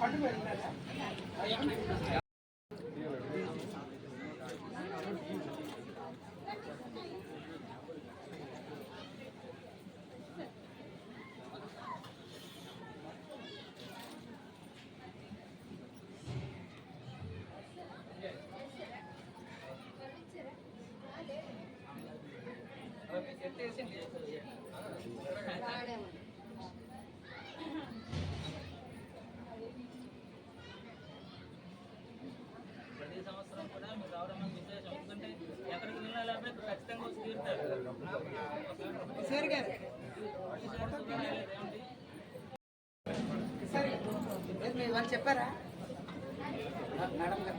பண்ணுங்க వాళ్ళు చెప్పారా? మేడం గారు.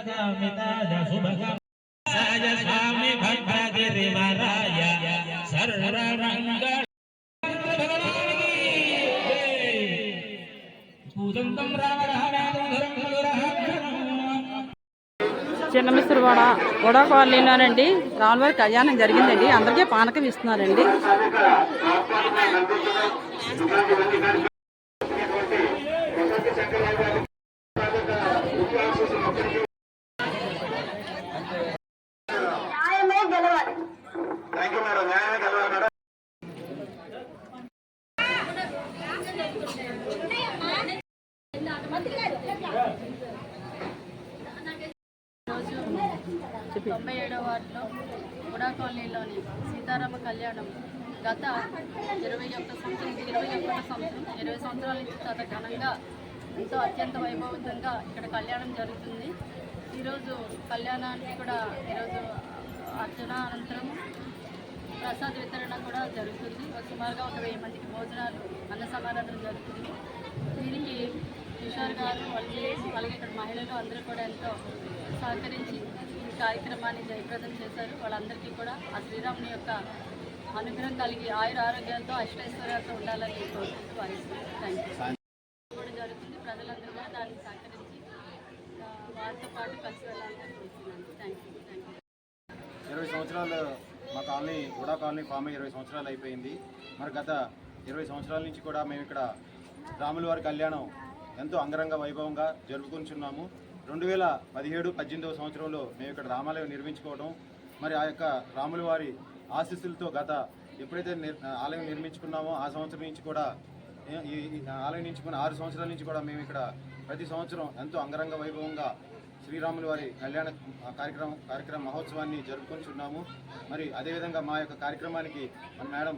చిన్న శుభగ సాయ స్వామి భద్రగిరివరాయ సర్వరంగ కాలనీలోనండి. రాములవారి కళ్యాణం జరిగిందండి. అందరికీ పానకం ఇస్తున్నారండి. తొంభై ఏడవ వార్డులో గుడా కాలనీలోని సీతారామ కళ్యాణం గత ఇరవై ఒక్క సంవత్సరం ఇరవై ఒకటో సంవత్సరం ఇరవై సంవత్సరాల నుంచి చాలా ఘనంగా ఎంతో అత్యంత వైభవంతంగా ఇక్కడ కళ్యాణం జరుగుతుంది. ఈరోజు కళ్యాణానికి కూడా ఈరోజు అర్చన అనంతరం ప్రసాద్ వితరణ కూడా జరుగుతుంది. సుమారుగా ఒక వెయ్యి మందికి భోజనాలు అన్న సమారాధన జరుగుతుంది. దీనికి తుషార్ గారు వాళ్ళు అలాగే ఇక్కడ మహిళలు అందరూ కూడా ఎంతో సహకరించి కార్యక్రమాన్ని జయప్రదం చేశారు. వాళ్ళందరికీ కూడా ఆ శ్రీరాముని యొక్క అనుగ్రహం కలిగి ఆయుర ఆరోగ్యాలతో అష్టైశ్వర్యాలతో ఉండాలని కోరుకుంటూ వారిస్తున్నాను థ్యాంక్ యూ కూడా జరుగుతుంది. ప్రజలందరూ కూడా దాన్ని సహకరించి వారితో పాటు కలిసి వెళ్ళాలని కోరుతున్నాను. థ్యాంక్ యూ థ్యాంక్ యూ ఇరవై సంవత్సరాలు మా కాలనీ గుడా కాలనీ ఫామ్ ఇరవై సంవత్సరాలు అయిపోయింది. మరి గత ఇరవై సంవత్సరాల నుంచి కూడా మేము ఇక్కడ రాముల వారి కళ్యాణం ఎంతో అంగరంగ వైభవంగా జరుపుకుంటున్నాము. రెండు వేల పదిహేడు పద్దెనిమిదవ సంవత్సరంలో మేము ఇక్కడ రామాలయం నిర్మించుకోవడం మరి ఆ యొక్క రాముల వారి ఆశీస్సులతో గత ఎప్పుడైతే నిర్- ఆలయం నిర్మించుకున్నామో ఆ సంవత్సరం నుంచి కూడా ఈ ఆలయం నుంచి ఆరు సంవత్సరాల నుంచి కూడా మేము ఇక్కడ ప్రతి సంవత్సరం ఎంతో అంగరంగ వైభవంగా శ్రీరాముల వారి కళ్యాణ కార్యక్రమం కార్యక్రమ మహోత్సవాన్ని జరుపుకుంటున్నాము మరి అదేవిధంగా మా యొక్క కార్యక్రమానికి మన మేడం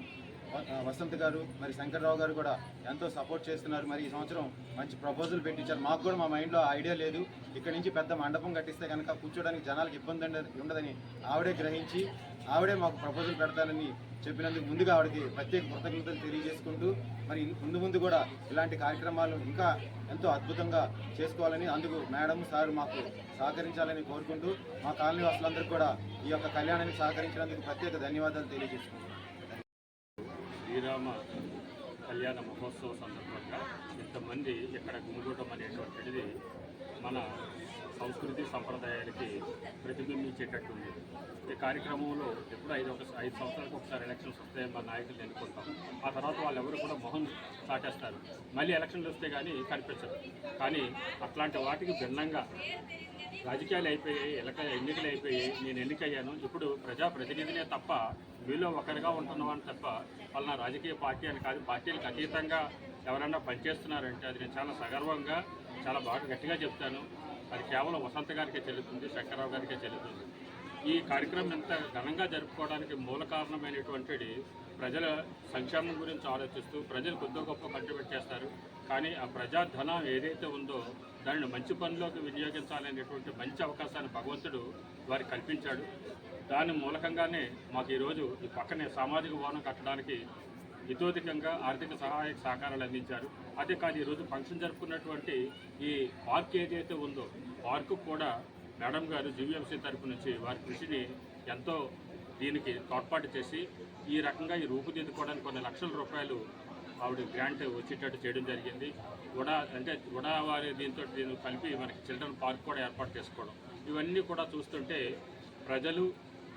వసంత్ గారు మరి శంకర్రావు గారు కూడా ఎంతో సపోర్ట్ చేస్తున్నారు. మరి ఈ సంవత్సరం మంచి ప్రపోజల్ పెట్టించారు. మాకు కూడా మా మైండ్లో ఐడియా లేదు. ఇక్కడ నుంచి పెద్ద మండపం కట్టిస్తే కనుక కూర్చోడానికి జనాలకు ఇబ్బంది ఉండదని ఆవిడే గ్రహించి ఆవిడే మాకు ప్రపోజల్ పెడతానని చెప్పినందుకు ముందుగా ఆవిడకి ప్రత్యేక కృతజ్ఞతలు తెలియజేసుకుంటూ మరి ముందు ముందు కూడా ఇలాంటి కార్యక్రమాలు ఇంకా ఎంతో అద్భుతంగా చేసుకోవాలని అందుకు మేడం సార్ మాకు సహకరించాలని కోరుకుంటూ మా కాలనీ వాసులందరికీ కూడా ఈ యొక్క కళ్యాణానికి సహకరించినందుకు ప్రత్యేక ధన్యవాదాలు తెలియజేసుకుంటున్నాను శ్రీరామ కళ్యాణ మహోత్సవ సందర్భంగా ఇంతమంది ఇక్కడ గుమిగూడటం అనేటువంటిది మన సంస్కృతి సంప్రదాయాలకి ప్రతిబింబించేటట్టుంది. ఈ కార్యక్రమంలో ఎప్పుడు ఐదు ఒక ఐదు సంవత్సరాలకు ఒకసారి ఎలక్షన్స్ వస్తే మా నాయకులు ఎన్నుకుంటాం. ఆ తర్వాత వాళ్ళు ఎవరు కూడా మొహం చాటేస్తారు. మళ్ళీ ఎలక్షన్లు వస్తే కానీ కనిపించరు కానీ అట్లాంటి వాటికి భిన్నంగా రాజకీయాలు అయిపోయాయి ఎలక ఎన్నికలు అయిపోయాయి నేను ఎన్నికయ్యాను. ఇప్పుడు ప్రజా ప్రతినిధినే తప్ప మీలో ఒకరిగా ఉంటున్నామని తప్ప వాళ్ళ రాజకీయ పార్టీ అని కాదు. పార్టీలకు అతీతంగా ఎవరన్నా పనిచేస్తున్నారంటే అది నేను చాలా సగర్వంగా చాలా బాగా గట్టిగా చెప్తాను. అది కేవలం వసంత గారికే చెల్లుతుంది శంకరరావు గారికే చెల్లుతుంది. ఈ కార్యక్రమం ఎంత ఘనంగా జరుపుకోవడానికి మూల కారణమైనటువంటిది ప్రజల సంక్షేమం గురించి ఆలోచిస్తూ ప్రజలు కొద్ది గొప్ప కంట్రిబ్యూట్ చేస్తారు. కానీ ఆ ప్రజాధనం ఏదైతే ఉందో దానిని మంచి పనిలోకి వినియోగించాలనేటువంటి మంచి అవకాశాన్ని భగవంతుడు వారికి కల్పించాడు. దాని మూలకంగానే మాకు ఈరోజు ఈ పక్కనే సామాజిక భవనం కట్టడానికి ఇతోధికంగా ఆర్థిక సహాయక సహకారాలు అందించారు. అదే కాదు ఈరోజు ఫంక్షన్ జరుపుకున్నటువంటి ఈ పార్క్ ఏదైతే ఉందో పార్కు కూడా మేడం గారు జీవీఎంసీ తరపు నుంచి వారి కృషిని ఎంతో దీనికి తోడ్పాటు చేసి ఈ రకంగా ఈ రూపుదిద్దుకోవడానికి కొన్ని లక్షల రూపాయలు ఆవిడ గ్రాంట్ వచ్చేటట్టు చేయడం జరిగింది. ఉడా అంటే ఉడా వారి దీంతో దీన్ని కలిపి మనకి చిల్డ్రన్ పార్క్ కూడా ఏర్పాటు చేసుకోవడం. ఇవన్నీ కూడా చూస్తుంటే ప్రజలు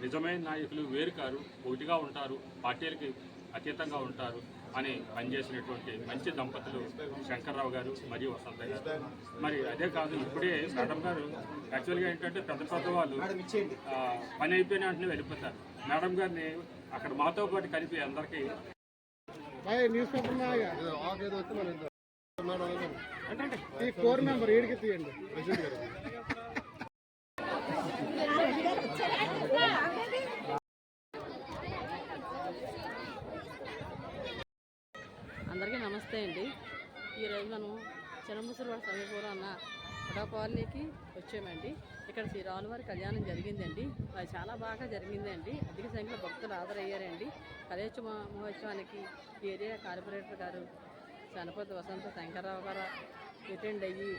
నిజమైన నాయకులు వేరు కారు ఒకటిగా ఉంటారు పార్టీలకి అతీతంగా ఉంటారు అని పనిచేసినటువంటి మంచి దంపతులు శంకర్రావు గారు మరియు వసంత గారు. మరి అదే కాదు ఇప్పుడే మేడం గారు యాక్చువల్గా ఏంటంటే పెద్ద పెద్ద వాళ్ళు పని అయిపోయిన వెంటనే వెళ్ళిపోతారు. మేడం గారిని అక్కడ మాతో పాటు కలిపి అందరికీ ఈ కోర్ నెంబర్ ఏడికి తీయండి. అందరికీ నమస్తే అండి. ఈరోజు మనం చిన్నముసరివాడ సమీపంలో ఉన్న పుడా కాలనీకి వచ్చామండి. ఇక్కడ శ్రీ రాములవారి కళ్యాణం జరిగిందండి. అది చాలా బాగా జరిగిందండి. అధిక సంఖ్యలో భక్తులు హాజరయ్యారండి. కళ్యోత్సవ మహోత్సవానికి ఏరియా కార్పొరేటర్ గారు చనపతి వసంత శంకర్రావు గారు అటెండ్ అయ్యి